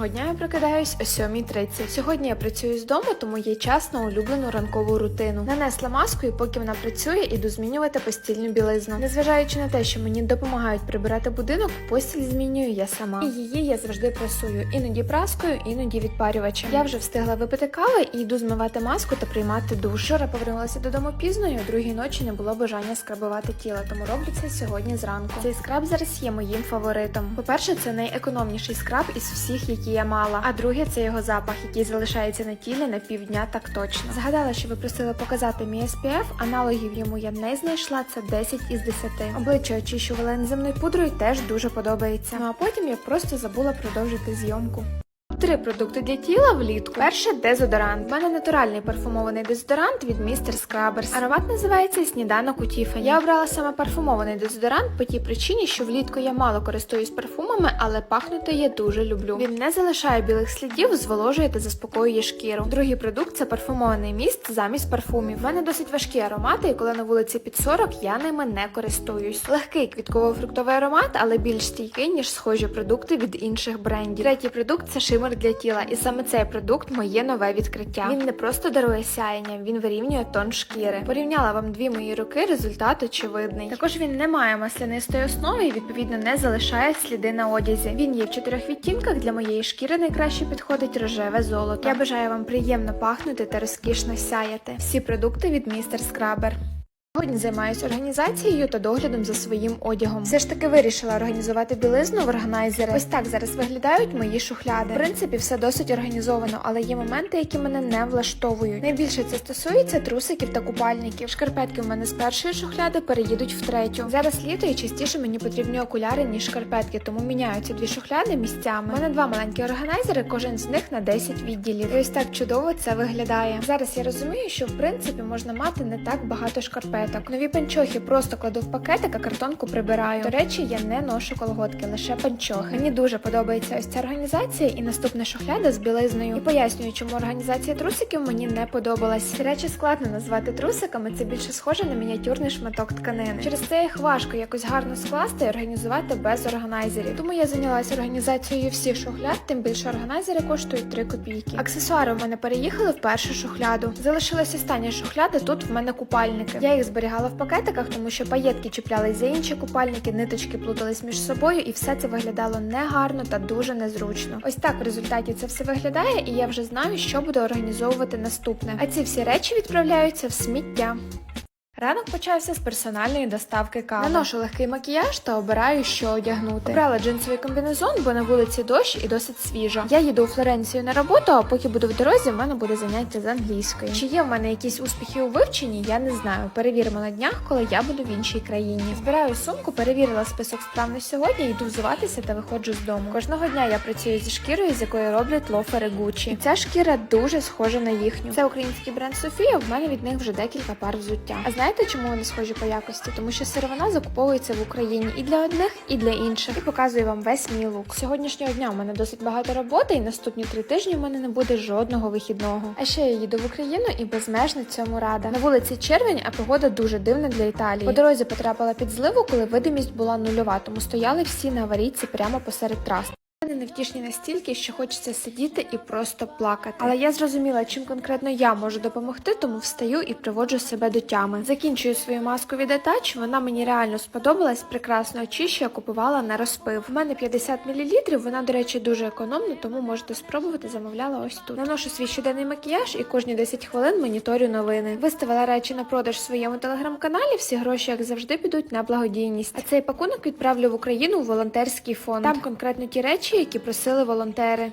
Кожного дня я прокидаюсь о 7.30. Сьогодні я працюю з дому, тому є час на улюблену ранкову рутину. Нанесла маску і поки вона працює, іду змінювати постільну білизну. Незважаючи на те, що мені допомагають прибирати будинок, постіль змінюю я сама. І її я завжди прасую, іноді праскою, іноді відпарювачем. Я вже встигла випити кави і йду змивати маску та приймати душ. Вчора повернулася додому пізно, і о другій ночі не було бажання скрабувати тіло, тому роблю це сьогодні зранку. Цей скраб зараз є моїм фаворитом. По-перше, це найекономніший скраб із всіх, які я мала. А друге, це його запах, який залишається на тілі на півдня, так точно. Згадала, що ви просили показати мій SPF, аналогів йому я не знайшла. Це 10 із 10. Обличчя очищувала ензимною пудрою, теж дуже подобається. Ну а потім я просто забула продовжити зйомку. Три продукти для тіла влітку. Перше дезодорант. У мене натуральний парфумований дезодорант від Mr. Scrubbers. Аромат називається сніданок у Тіфані. Я обрала саме парфумований дезодорант по тій причині, що влітку я мало користуюсь парфумами, але пахнути я дуже люблю. Він не залишає білих слідів, зволожує та заспокоює шкіру. Другий продукт це парфумований міст замість парфумів. У мене досить важкі аромати, і коли на вулиці під 40, я ними не користуюсь. Легкий квітково-фруктовий аромат, але більш стійкий, ніж схожі продукти від інших брендів. Третій продукт це шимер для тіла, і саме цей продукт моє нове відкриття. Він не просто дарує сяєння, він вирівнює тон шкіри. Порівняла вам дві мої руки, результат очевидний. Також він не має маслянистої основи і відповідно не залишає сліди на одязі. Він є в чотирьох відтінках. Для моєї шкіри найкраще підходить рожеве золото. Я бажаю вам приємно пахнути та розкішно сяяти. Всі продукти від містер Скрабер. Сьогодні займаюся організацією та доглядом за своїм одягом. Все ж таки вирішила організувати білизну в органайзери. Ось так зараз виглядають мої шухляди. В принципі, все досить організовано, але є моменти, які мене не влаштовують. Найбільше це стосується трусиків та купальників. Шкарпетки в мене з першої шухляди переїдуть в третю. Зараз літо і частіше мені потрібні окуляри ніж шкарпетки, тому міняються дві шухляди місцями. У мене два маленькі органайзери, кожен з них на 10 відділів. І ось так чудово це виглядає. Зараз я розумію, що в принципі можна мати не так багато шкарпеток. Нові панчохи просто кладу в пакетик, а картонку прибираю. До речі, я не ношу колготки, лише панчохи. Мені дуже подобається ось ця організація і наступна шухляда з білизною. І пояснюю, чому організація трусиків мені не подобалась. Ці речі складно назвати трусиками, це більше схоже на мініатюрний шматок тканини. Через це їх важко якось гарно скласти і організувати без органайзерів. Тому я зайнялася організацією всіх шухляд, тим більше органайзери коштують 3 копійки. Аксесуари в мене переїхали в першу шухляду. Залишилась остання шухляда. Тут в мене купальники. Я їх зберігала в пакетиках, тому що паєтки чіплялись за інші купальники, ниточки плутались між собою, і все це виглядало негарно та дуже незручно. Ось так в результаті це все виглядає, і я вже знаю, що буду організовувати наступне. А ці всі речі відправляються в сміття. Ранок почався з персональної доставки кави. Наношу легкий макіяж та обираю, що одягнути. Обрала джинсовий комбінезон, бо на вулиці дощ і досить свіжо. Я їду у Флоренцію на роботу, а поки буду в дорозі, в мене буде заняття з англійської. Чи є в мене якісь успіхи у вивченні? Я не знаю. Перевіримо на днях, коли я буду в іншій країні. Збираю сумку, перевірила список справ на сьогодні, йду взуватися та виходжу з дому. Кожного дня я працюю зі шкірою, з якої роблять лофери Gucci. І ця шкіра дуже схожа на їхню. Це український бренд Софія. В мене від них вже декілька пар взуття. А знаєте, чому вони схожі по якості? Тому що сировина закуповується в Україні і для одних, і для інших. І показую вам весь мій лук. Сьогоднішнього дня у мене досить багато роботи, і наступні три тижні у мене не буде жодного вихідного. А ще я їду в Україну і безмежно цьому рада. На вулиці червень, а погода дуже дивна для Італії. По дорозі потрапила під зливу, коли видимість була нульова, тому стояли всі на аварійці прямо посеред трас. Вони невтішні настільки, що хочеться сидіти і просто плакати. Але я зрозуміла, чим конкретно я можу допомогти, тому встаю і приводжу себе до тями. Закінчую свою маску від Attach, Вона мені реально сподобалась. Прекрасно очищує, купувала на розпив. У мене 50 мл, Вона, до речі, дуже економна, тому можете спробувати. Замовляла ось тут. Наношу свій щоденний макіяж і кожні 10 хвилин моніторю новини. Виставила речі на продаж в своєму телеграм-каналі. Всі гроші, як завжди, підуть на благодійність. А цей пакунок відправлю в Україну у волонтерський фонд. Там конкретно ті речі, які просили волонтери.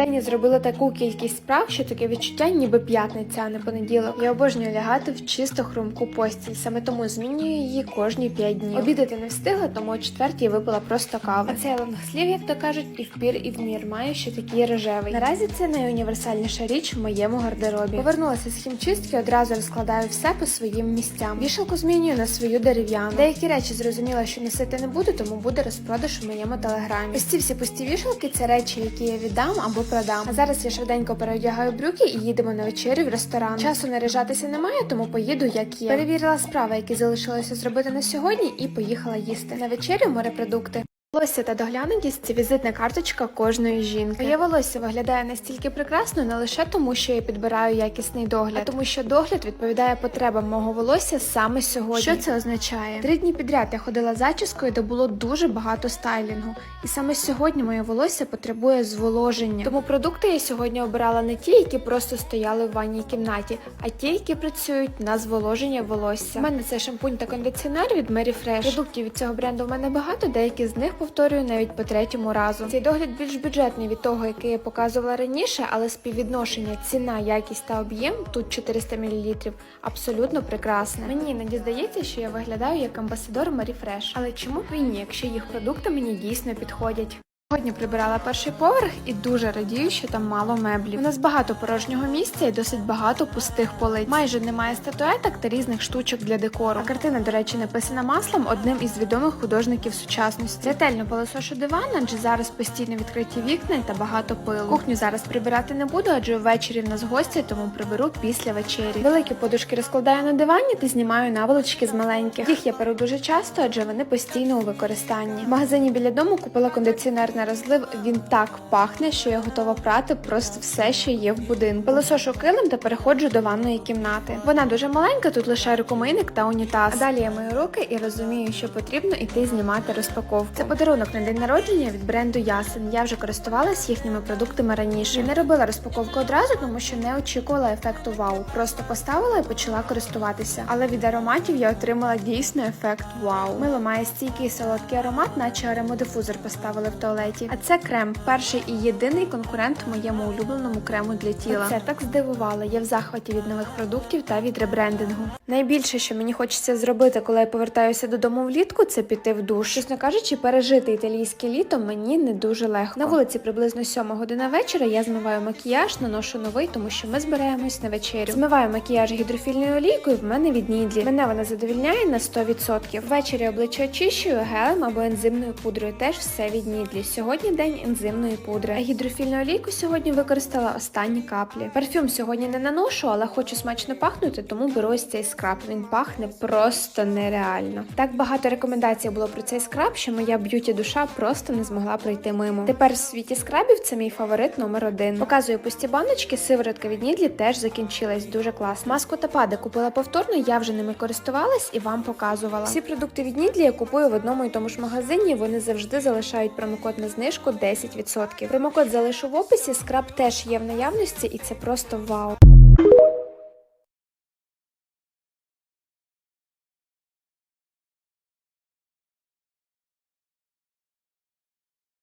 Дені зробили таку кількість справ, що таке відчуття, ніби п'ятниця, а не понеділок. Я обожнюю лягати в чисто хрумку постіль, саме тому змінюю її кожні 5 днів. Обідати не встигла, тому о четвертій випила просто каву. А цей лонгслів, як то кажуть, і впір, і в мір має ще такий рожевий. Наразі це найуніверсальніша річ в моєму гардеробі. Повернулася з хімчистки, одразу розкладаю все по своїм місцям. Вішалку змінюю на свою дерев'яну. Деякі речі зрозуміла, що носити не буду, тому буде розпродаж у моєму телеграмі. Ось ці всі пусті вішалки це речі, які я віддам або продам. А зараз я швиденько переодягаю брюки і їдемо на вечерю в ресторан. Часу наряжатися немає, тому поїду як є. Перевірила справи, які залишилося зробити на сьогодні, і поїхала їсти. На вечерю морепродукти. Волосся та доглянутість це візитна карточка кожної жінки. Моє волосся виглядає настільки прекрасно не лише тому, що я підбираю якісний догляд, а тому, що догляд відповідає потребам мого волосся саме сьогодні. Що це означає? Три дні підряд я ходила зачіскою, де було дуже багато стайлінгу. І саме сьогодні моє волосся потребує зволоження. Тому продукти я сьогодні обирала не ті, які просто стояли в ванній кімнаті, а ті, які працюють на зволоження волосся. У мене це шампунь та кондиціонер від Mary Fresh. Продуктів від цього бренду в мене багато, деякі з них повторюю навіть по третьому разу. Цей догляд більш бюджетний від того, який я показувала раніше, але співвідношення ціна, якість та об'єм тут 400 мл, абсолютно прекрасне. Мені іноді здається, що я виглядаю як амбасадор Марі Фреш. Але чому б і ні, якщо їх продукти мені дійсно підходять? Сьогодні прибирала перший поверх і дуже радію, що там мало меблів. У нас багато порожнього місця і досить багато пустих полиць. Майже немає статуеток та різних штучок для декору. А картина, до речі, написана маслом одним із відомих художників сучасності. Ретельно пилосошу диван, адже зараз постійно відкриті вікна та багато пилу. Кухню зараз прибирати не буду, адже ввечері в нас гості, тому приберу після вечері. Великі подушки розкладаю на дивані та знімаю наволочки з маленьких. Їх я перу дуже часто, адже вони постійно у використанні. В магазині біля дому купила кондиціонер на розлив. Він так пахне, що я готова прати просто все, що є в будинку. Пилосошу килим та переходжу до ванної кімнати. Вона дуже маленька, тут лише рукомийник та унітаз. А далі я мию руки і розумію, що потрібно іти знімати розпаковку. Це подарунок на день народження від бренду Ясен. Я вже користувалась їхніми продуктами раніше. Я не робила розпаковку одразу, тому що не очікувала ефекту вау. Просто поставила і почала користуватися. Але від ароматів я отримала дійсно ефект вау. Мило має стійкий солодкий аромат, наче аромодифузор поставили в туалеті. А це крем, перший і єдиний конкурент моєму улюбленому крему для тіла. Це так здивувало. Я в захваті від нових продуктів та від ребрендингу. Найбільше, що мені хочеться зробити, коли я повертаюся додому влітку, це піти в душ. Чесно кажучи, пережити італійське літо мені не дуже легко. На вулиці приблизно 7 година вечора. Я змиваю макіяж, наношу новий, тому що ми збираємось на вечерю. Змиваю макіяж гідрофільною олійкою. В мене від Нідлі. Мене вона задовільняє на 100%. Ввечері обличчя очищую гелем або ензимною пудрою. Теж все від Нідлі. Сьогодні день ензимної пудри. А гідрофільну олійку сьогодні використала останні каплі. Парфюм сьогодні не наношу, але хочу смачно пахнути, тому беру ось цей скраб. Він пахне просто нереально. Так багато рекомендацій було про цей скраб, що моя б'юті душа просто не змогла пройти мимо. Тепер в світі скрабів це мій фаворит номер один. Показую пусті баночки, сиворотка від Нідлі теж закінчилась. Дуже клас. Маску та пади купила повторно, я вже ними користувалась і вам показувала. Всі продукти від Нідлі я купую в одному і тому ж магазині. Вони завжди залишають промокод знижку 10%. Промокод залишу в описі. Скраб теж є в наявності, і це просто вау.